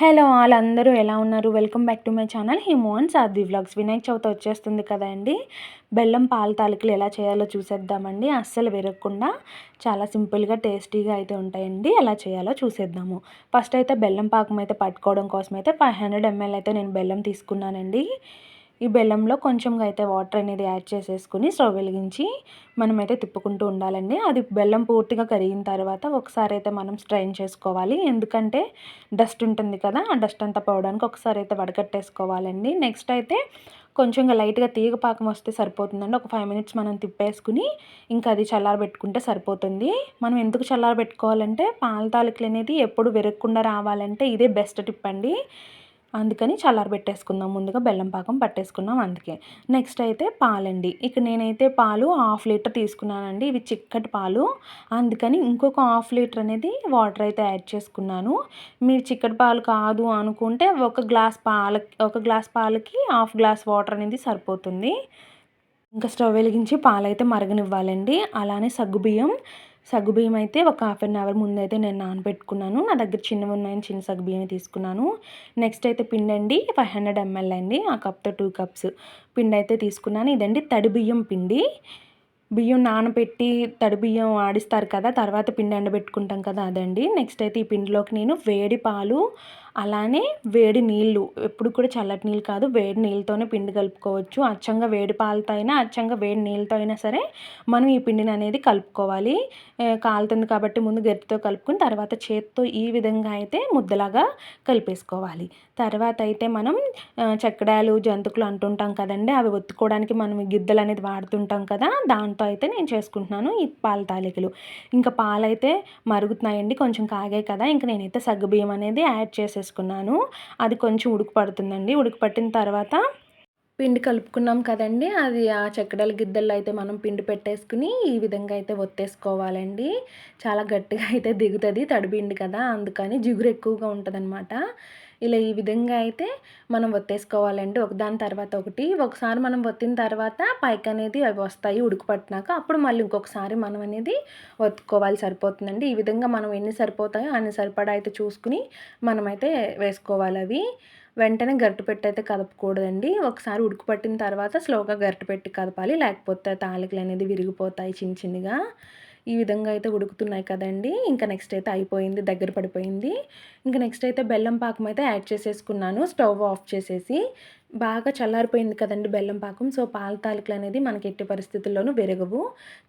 Hello వాళ్ళందరూ ఎలా ఉన్నారు? Welcome back to my channel. Himon Sadhvi vlogs. Vinayaka Chavithi వచ్చేస్తుంది కదండి. బెల్లం పాల తాలికలు ఎలా చేయాలో చూసేద్దామండి. అస్సలు విరగకుండా చాలా సింపుల్గా టేస్టీగా అయితే ఉంటాయండి. ఎలా చేయాలో చూసేద్దాము. ఫస్ట్ అయితే బెల్లం పాకం అయితే పట్టుకోవడం కోసం అయితే ఫైవ్ హండ్రెడ్ ఎంఎల్ అయితే నేను బెల్లం తీసుకున్నానండి. ఈ బెల్లంలో కొంచెంగా అయితే వాటర్ అనేది యాడ్ చేసేసుకుని స్టవ్ వెలిగించి మనమైతే తిప్పుకుంటూ ఉండాలండి. అది బెల్లం పూర్తిగా కరిగిన తర్వాత ఒకసారి అయితే మనం స్ట్రైన్ చేసుకోవాలి. ఎందుకంటే డస్ట్ ఉంటుంది కదా ఆ డస్ట్ అంతా పోవడానికి ఒకసారి అయితే వడకట్టేసుకోవాలండి. నెక్స్ట్ అయితే కొంచెంగా లైట్గా తీగ పాకం వస్తే సరిపోతుందండి. ఒక ఫైవ్ మినిట్స్ మనం తిప్పేసుకుని ఇంకా అది చల్లారబెట్టుకుంటే సరిపోతుంది. మనం ఎందుకు చల్లారబెట్టుకోవాలంటే పాల తాలికలు అనేది ఎప్పుడు విరగకుండా రావాలంటే ఇదే బెస్ట్ టిప్ అండి. అందుకని పెట్టేసుకుందాం ముందుగా బెల్లం పాకం పట్టేసుకున్నాం అందుకే. నెక్స్ట్ అయితే పాలండి. ఇక నేనైతే పాలు హాఫ్ లీటర్ తీసుకున్నానండి. ఇవి చిక్కటి పాలు. అందుకని ఇంకొక హాఫ్ లీటర్ అనేది వాటర్ అయితే యాడ్ చేసుకున్నాను. మీరు చిక్కటి పాలు కాదు అనుకుంటే ఒక గ్లాస్ పాల ఒక గ్లాస్ పాలకి హాఫ్ గ్లాస్ వాటర్ అనేది సరిపోతుంది. ఇంకా స్టవ్ వెలిగించి పాలైతే మరగనివ్వాలండి. అలానే సగ్గుబియ్యం. సగ్గుబియ్యం అయితే ఒక హాఫ్ అన్ అవర్ ముందు అయితే నేను నానబెట్టుకున్నాను. నా దగ్గర చిన్నవి ఉన్నాయని చిన్న సగ్గుబియ్యం తీసుకున్నాను. నెక్స్ట్ అయితే పిండి అండి ఫైవ్ హండ్రెడ్ ఎంఎల్ అండి. ఆ కప్తో టూ కప్స్ పిండి అయితే తీసుకున్నాను. ఇదండి తడి బియ్యం పిండి. బియ్యం నానబెట్టి తడి బియ్యం ఆడిస్తారు కదా తర్వాత పిండి ఎండబెట్టుకుంటాం కదా అదండి. నెక్స్ట్ అయితే ఈ పిండిలోకి నేను వేడి పాలు అలానే వేడి నీళ్ళు ఎప్పుడు కూడా చల్లటి నీళ్ళు కాదు వేడి నీళ్ళతోనే పిండి కలుపుకోవచ్చు. అచ్చంగా వేడి పాలతో అయినా అచ్చంగా వేడి నీళ్ళతో అయినా సరే మనం ఈ పిండిని అనేది కలుపుకోవాలి. కాలుతుంది కాబట్టి ముందు గరిటతో కలుపుకుని తర్వాత చేత్తో ఈ విధంగా అయితే ముద్దలాగా కలిపేసుకోవాలి. తర్వాత అయితే మనం చక్కడాలు జంతుకులు అంటుంటాం కదండి అవి ఒత్తుకోవడానికి మనం గిద్దలు అనేది వాడుతుంటాం కదా దాంతో అయితే నేను చేసుకుంటున్నాను ఈ పాల తాలికలు. ఇంకా పాలైతే మరుగుతున్నాయండి కొంచెం కాగాయి కదా ఇంకా నేనైతే సగ్గుబియ్యం అనేది యాడ్ చేసేసి వేసుకున్నాను అది కొంచెం ఉడుకు పడుతుందండి. ఉడుకు పట్టిన తర్వాత పిండి కలుపుకున్నాం కదండి. అది ఆ చెక్కడల గిద్దల్లో అయితే మనం పిండి పెట్టేసుకుని ఈ విధంగా అయితే ఒత్తేసుకోవాలండి. చాలా గట్టిగా అయితే దిగుతుంది తడిపిండి కదా అందుకని జిగురు ఎక్కువగా ఉంటుంది ఇలా ఈ విధంగా అయితే మనం ఒత్తేసుకోవాలండి. ఒకదాని తర్వాత ఒకటి ఒకసారి మనం ఒత్తిన తర్వాత పైకి అనేది అవి వస్తాయి ఉడుకుపట్టినాక అప్పుడు మళ్ళీ ఇంకొకసారి మనం అనేది ఒత్తుకోవాలి సరిపోతుందండి. ఈ విధంగా మనం ఎన్ని సరిపోతాయో అన్ని సరిపడా అయితే చూసుకుని మనమైతే వేసుకోవాలి అవి. వెంటనే గరిటె పెట్టి అయితే కదపకూడదండి. ఒకసారి ఉడుకుపట్టిన తర్వాత స్లోగా గరిటె పెట్టి కదపాలి. లేకపోతే తాలికలు అనేది విరిగిపోతాయి చిన్న చిన్నగా. ఈ విధంగా అయితే ఉడుకుతున్నాయి కదండి. ఇంకా నెక్స్ట్ అయితే అయిపోయింది దగ్గర పడిపోయింది. ఇంకా నెక్స్ట్ అయితే బెల్లం పాకం అయితే యాడ్ చేసేసుకున్నాను. స్టవ్ ఆఫ్ చేసేసి బాగా చల్లారిపోయింది కదండి బెల్లం పాకం. సో పాల తాలికలు అనేది మనకి ఎట్టి పరిస్థితుల్లోనూ విరగవు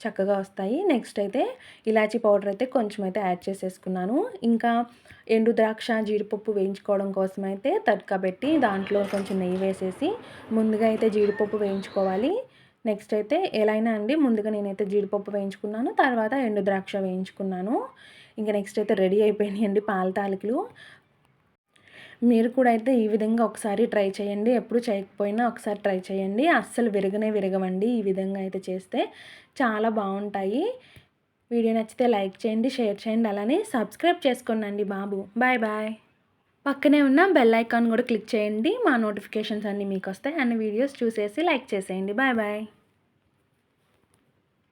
చక్కగా వస్తాయి. నెక్స్ట్ అయితే ఇలాచీ పౌడర్ అయితే కొంచెం అయితే యాడ్ చేసేసుకున్నాను. ఇంకా ఎండు ద్రాక్ష జీడిపప్పు వేయించుకోవడం కోసం అయితే తడకబెట్టి దాంట్లో కొంచెం నెయ్యి వేసేసి ముందుగా అయితే జీడిపప్పు వేయించుకోవాలి. నెక్స్ట్ అయితే ఎలా అయినా అండి. ముందుగా నేనైతే జీడిపప్పు వేయించుకున్నాను. తర్వాత ఎండు ద్రాక్ష వేయించుకున్నాను. ఇంకా నెక్స్ట్ అయితే రెడీ అయిపోయినాయండి పాల తాలికలు. మీరు కూడా అయితే ఈ విధంగా ఒకసారి ట్రై చేయండి. ఎప్పుడు చేయకపోయినా ఒకసారి ట్రై చేయండి. అస్సలు విరగనే విరగవండి ఈ విధంగా అయితే చేస్తే. చాలా బాగుంటాయి. వీడియో నచ్చితే లైక్ చేయండి షేర్ చేయండి. అలానే సబ్స్క్రైబ్ చేసుకోండి బాబు. Bye bye. పక్కనే ఉన్న బెల్ ఐకాన్ కూడా క్లిక్ చేయండి. మా నోటిఫికేషన్స్ అన్నీ మీకు వస్తాయి అన్ని వీడియోస్ చూసేసి లైక్ చేసేయండి. Bye bye